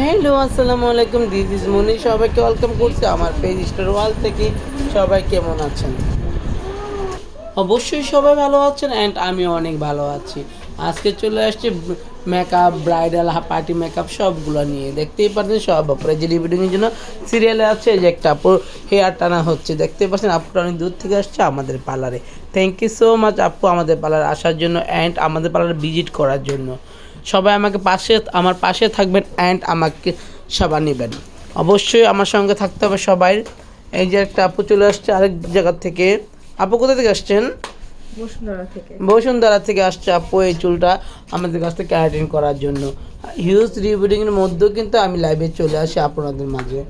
Hello আসসালামু আলাইকুম this is মনি সবাইকে ওয়েলকাম করছি আমার পেজ স্টার ওয়াল থেকে। সবাই কেমন আছেন? অবশ্যই সবাই ভালো আছেন অ্যান্ড আমি অনেক ভালো আছি। আজকে চলে আসছে মেকআপ ব্রাইডাল পার্টি মেকআপ সবগুলো নিয়ে। দেখতেই পাচ্ছেন সব আপনারা যে রিভিডিংয়ের জন্য সিরিয়ালে আছে যে একটা হেয়ার টানা হচ্ছে। দেখতেই পাচ্ছেন আপুটা অনেক দূর থেকে আসছে আমাদের পার্লারে থ্যাংক ইউ সো মাচ আপু আমাদের পার্লারে আসার জন্য অ্যান্ড আমাদের পার্লারে ভিজিট করার জন্য। সবাই আমাকে পাশে আমার পাশে থাকবেন অ্যান্ড আমাকে সবার নেবেন। অবশ্যই আমার সঙ্গে থাকতে হবে সবাই। এই যে একটা আপু চলে আসছে আরেক জায়গা থেকে। আপু কোথা থেকে আসছেন? বসুন্ধরা থেকে। আসছে আপু এই চুলটা আমাদের কাছ থেকে ক্যারাটিন করার জন্য। হিউজ রিবিডিংয়ের মধ্যেও কিন্তু আমি লাইভে চলে আসি আপনাদের মাঝে।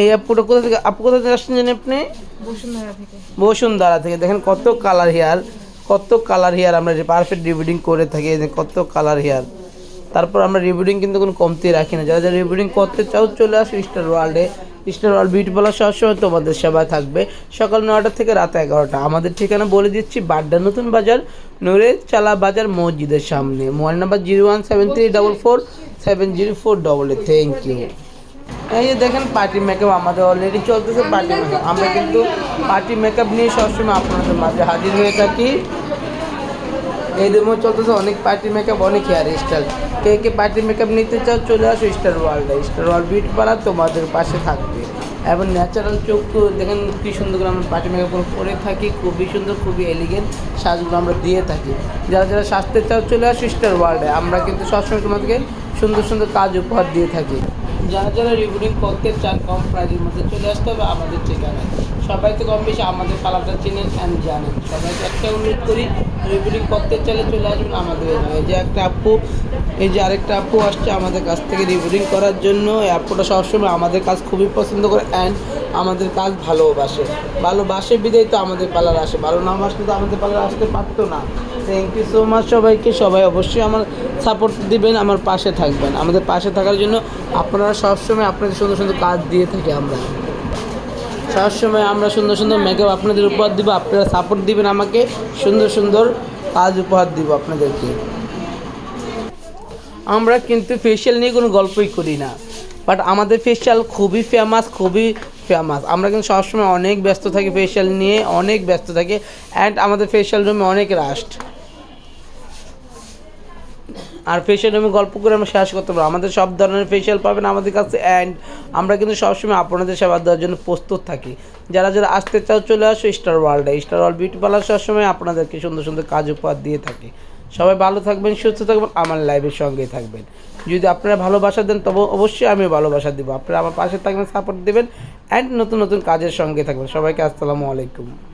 এই আপুটা কোথা থেকে আপু কোথা থেকে আসছেন জানেন আপনি? বসুন্ধরা থেকে। বসুন্ধরা থেকে। দেখেন কত কালার হেয়ার কত কালার হেয়ার আমরা পারফেক্ট রিবিডিং করে থাকি কত কালার হেয়ার তারপর আমরা রিবিডিং কিন্তু কোনো কমতি রাখি না। যারা যারা রিবিডিং করতে চাও, চলে আসো স্টার ওয়ার্ল্ডে স্টার ওয়ার্ল্ড বিউটি পার্লার সবসময় তোমাদের সেবায় থাকবে। সকাল নয়টা থেকে রাত এগারোটা। আমাদের ঠিকানা বলে দিচ্ছি বাড্ডা নতুন বাজার, নূরে চালা বাজার মসজিদের সামনে। Mobile number zero one seven three double four seven zero four double eight thank you এই যে দেখেন পার্টি মেকআপ আমাদের অলরেডি চলতেছে পার্টি মেকআপ আমরা কিন্তু পার্টি মেকআপ নিয়ে সবসময় আপনাদের মাঝে হাজির হয়ে থাকি। এই দিনও চলতেছে অনেক পার্টি মেকআপ অনেক হেয়ার স্টাইল কে কে পার্টি মেকআপ নিতে চাও চলে আসো স্টার ওয়ার্ল্ডে স্টার ওয়ার্ল্ড বিউটি পার্লার তোমাদের পাশে থাকবে। এবং ন্যাচারাল চোখ তো দেখেন কি সুন্দর করে আমরা পার্টি মেকআপ করে থাকি খুবই সুন্দর খুবই এলিগেন্ট সাজগুলো আমরা দিয়ে থাকি। যারা যারা সাজতে চাও চলে আসো স্টার ওয়ার্ল্ডে আমরা কিন্তু সবসময় তোমাদেরকে সুন্দর সুন্দর কাজ উপহার দিয়ে থাকি। যারা যারা রিভিডিং করতে চান কম প্রাইজের মধ্যে চলে আসতে হবে আমাদের ঠিকানায়। সবাই তো কম বেশি আমাদের কালারটা চেনেন অ্যান্ড জানেন। সবাইকে একটা অনুরোধ করি রিভিডিং করতে চাইলে চলে আসবেন আমাদের এখানে। যে একটা আপু এই যে আরেকটা আপু আসছে আমাদের কাছ থেকে রিভিডিং করার জন্য। এই আপুটা সবসময় আমাদের কাজ খুবই পছন্দ করে অ্যান্ড আমাদের কাজ ভালোবাসে। ভালোবাসে বিদায় তো আমাদের পার্লার আসে। ভালো না আসলে তো আমাদের পার্লার আসতে পারতো না। থ্যাংক ইউ সো মাচ সবাইকে। সবাই অবশ্যই আমার সাপোর্ট দিবেন, আমার পাশে থাকবেন। আমাদের পাশে থাকার জন্য আপনারা সবসময় আপনাদের সুন্দর সুন্দর কাজ দিয়ে থাকি আমরা। সবসময় আমরা সুন্দর সুন্দর মেকআপ আপনাদের উপহার দিব, আপনারা সাপোর্ট দিবেন আমাকে, সুন্দর সুন্দর কাজ উপহার দিব আপনাদেরকে। আমরা কিন্তু ফেশিয়াল নিয়ে কোনো গল্পই করি না বাট আমাদের ফেশিয়াল খুবই ফেমাস খুবই ফেমাস আমরা কিন্তু সবসময় অনেক ব্যস্ত থাকি ফেশিয়াল নিয়ে, অনেক ব্যস্ত থাকি অ্যান্ড আমাদের ফেশিয়াল রুমে অনেক রাস্ট আর ফেশিয়াল আমি গল্প করে আমরা শেষ করতে পারব। আমাদের সব ধরনের ফেশিয়াল পাবেন আমাদের কাছে অ্যান্ড আমরা কিন্তু সবসময় আপনাদের সেবা দেওয়ার জন্য প্রস্তুত থাকি। যারা যারা আসতে চাও চলে আসো স্টার ওয়ার্ল্ডে স্টার ওয়ার্ল্ড বিউটি পার্লার সবসময় আপনাদেরকে সুন্দর সুন্দর কাজ উপহার দিয়ে থাকে। সবাই ভালো থাকবেন, সুস্থ থাকবেন, আমার লাইভের সঙ্গেই থাকবেন। যদি আপনারা ভালোবাসা দেন, তবে অবশ্যই আমি ভালোবাসা দিব। আপনারা আমার পাশে থাকবেন সাপোর্ট দেবেন অ্যান্ড নতুন নতুন কাজের সঙ্গে থাকবেন। সবাইকে আসসালামু আলাইকুম।